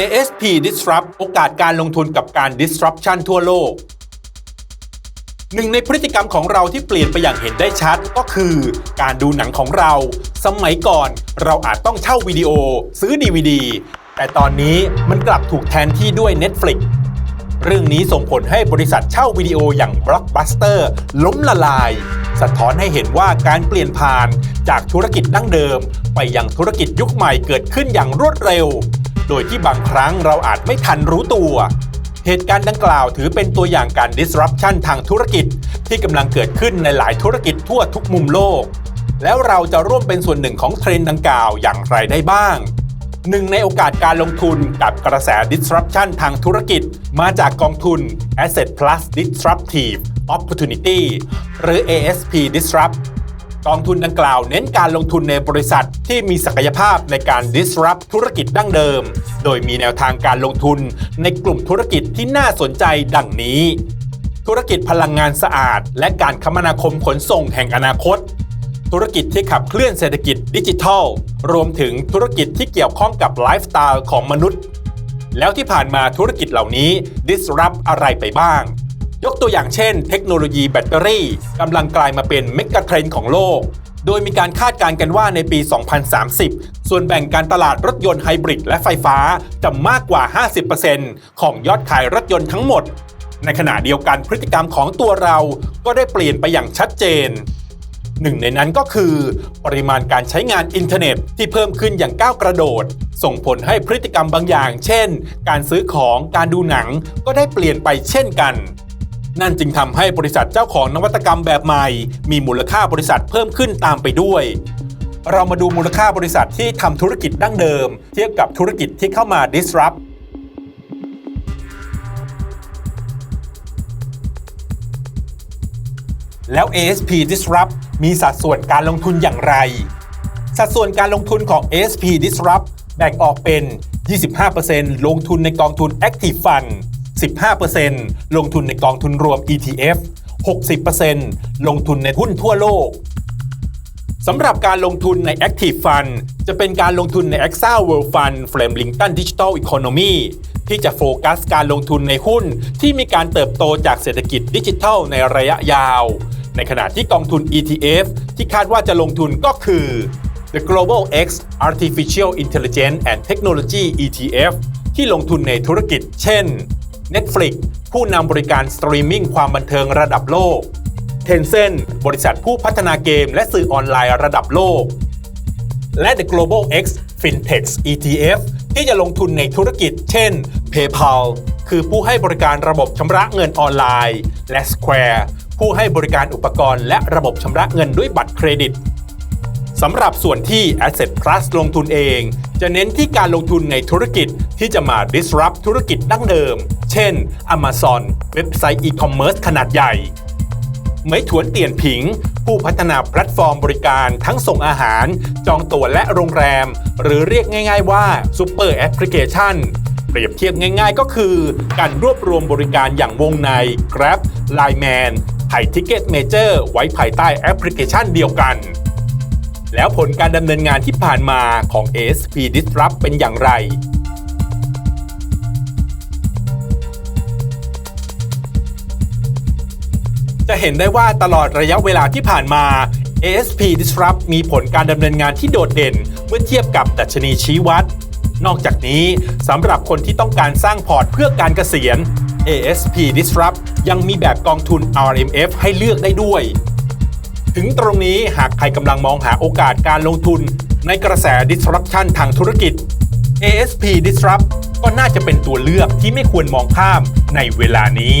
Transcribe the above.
ASP Disrupt โอกาสการลงทุนกับการ disruption ทั่วโลก หนึ่งในพฤติกรรมของเราที่เปลี่ยนไปอย่างเห็นได้ชัดก็คือ การดูหนังของเรา สมัยก่อนเราอาจต้องเช่าวิดีโอ ซื้อ DVD แต่ตอนนี้มันกลับถูกแทนที่ด้วย Netflix เรื่องนี้ส่งผลให้บริษัทเช่าวิดีโออย่าง Blockbuster ล้มละลาย สะท้อนให้เห็นว่าการเปลี่ยนผ่านจากธุรกิจดั้งเดิม ไปยังธุรกิจยุคใหม่เกิดขึ้นอย่างรวดเร็ว โดยที่บางครั้งเราอาจไม่ทันรู้ตัว เหตุการณ์ดังกล่าวถือเป็นตัวอย่างการ disruption ทางธุรกิจ ที่กำลังเกิดขึ้นในหลายธุรกิจทั่วทุกมุมโลก แล้วเราจะร่วมเป็นส่วนหนึ่งของเทรนด์ดังกล่าวอย่างไรได้บ้างหนึ่งในโอกาสการลงทุนกับกระแส disruption ทางธุรกิจ มาจากกองทุน Asset Plus Disruptive Opportunity หรือ ASP Disrupt กองทุนดังกล่าวเน้นการลงทุนในบริษัทที่มีศักยภาพในการ disrupt ธุรกิจดั้งเดิม โดยมีแนวทางการลงทุนในกลุ่มธุรกิจที่น่าสนใจดังนี้ ธุรกิจพลังงานสะอาด และการคมนาคมขนส่งแห่งอนาคต ธุรกิจที่ขับเคลื่อนเศรษฐกิจดิจิทัล รวมถึงธุรกิจที่เกี่ยวข้องกับไลฟ์สไตล์ของมนุษย์ แล้วที่ผ่านมาธุรกิจเหล่านี้ disrupt อะไรไปบ้าง ยกตัวอย่างเช่น เทคโนโลยีแบตเตอรี่กำลังกลายมาเป็นเมกะเทรนด์ของโลก โดยมีการคาดการณ์กันว่าในปี 2030 ส่วนแบ่งการตลาดรถยนต์ไฮบริดและไฟฟ้าจะมากกว่า 50%ของยอดขายรถยนต์ทั้งหมด ในขณะเดียวกันพฤติกรรมของตัวเราก็ได้เปลี่ยนไปอย่างชัดเจนหนึ่งในนั้นก็คือ ปริมาณการใช้งานอินเทอร์เน็ตที่เพิ่มขึ้นอย่างก้าวกระโดด ส่งผลให้พฤติกรรมบางอย่าง เช่น การซื้อของการดูหนังก็ได้เปลี่ยนไปเช่นกัน นั่นจึงทำให้บริษัทเจ้าของนวัตกรรมแบบใหม่ มีมูลค่าบริษัทเพิ่มขึ้นตามไปด้วย เรามาดูมูลค่าบริษัทที่ทำธุรกิจดั้งเดิม เทียบกับธุรกิจที่เข้ามา disrupt แล้ว ASP Disrupt มีสัดส่วนการลงทุนอย่างไร สัดส่วนการลงทุนของ ASP Disrupt แบ่งออกเป็น 25%ลงทุนในกองทุน Active Fund 15%ลงทุนในกองทุนรวม ETF 60%ลงทุนในหุ้นทั่วโลกสำหรับการลงทุนใน Active Fund จะเป็นการลงทุนใน AXA World Fund Flemington Digital Economy ที่จะโฟกัสการลงทุนในหุ้นที่มีการเติบโตจากเศรษฐกิจดิจิทัลในระยะยาว ในขณะที่กองทุน ETF ที่คาดว่าจะลงทุนก็คือ The Global X Artificial Intelligence and Technology ETF ที่ลงทุนในธุรกิจ เช่น Netflix ผู้นำบริการสตรีมมิ่งความบันเทิงระดับโลก Tencent บริษัทผู้พัฒนาเกมและสื่อออนไลน์ระดับโลก และ The Global X Fintech ETF ที่จะลงทุนในธุรกิจ เช่น PayPal คือผู้ให้บริการระบบชำระเงินออนไลน์ และ Square ผู้ให้บริการอุปกรณ์และระบบชำระเงินด้วยบัตรเครดิตสำหรับส่วนที่ Asset Plus ลงทุนเอง จะเน้นที่การลงทุนในธุรกิจ ที่จะมา disrupt ธุรกิจดั้งเดิม เช่น Amazon เว็บไซต์ e-commerce ขนาดใหญ่เหมยถวนเตียนผิง ผู้พัฒนาแพลตฟอร์มบริการทั้งส่งอาหาร จองตั๋วและโรงแรม หรือเรียกง่ายๆว่าซูเปอร์แอปพลิเคชันเปรียบเทียบง่ายๆก็คือ การรวบรวมบริการอย่างวงใน Grab Line Man ไทยทิเก็ตเมเจอร์ไว้ภายใต้แอปพลิเคชันเดียวกัน แล้วผลการดำเนินงานที่ผ่านมาของ ASP Disrupt เป็นอย่างไร จะเห็นได้ว่าตลอดระยะเวลาที่ผ่านมา ASP Disrupt มีผลการดำเนินงานที่โดดเด่น เมื่อเทียบกับดัชนีชี้วัด นอกจากนี้สำหรับคนที่ต้องการสร้างพอร์ตเพื่อการเกษียณ ASP Disrupt ยังมีแบบกองทุน RMF ให้เลือกได้ด้วย ถึงตรงนี้หากใครกำลังมองหาโอกาสการลงทุน ในกระแส disruption ทางธุรกิจ ASP Disrupt ก็น่าจะเป็นตัวเลือกที่ไม่ควรมองข้ามในเวลานี้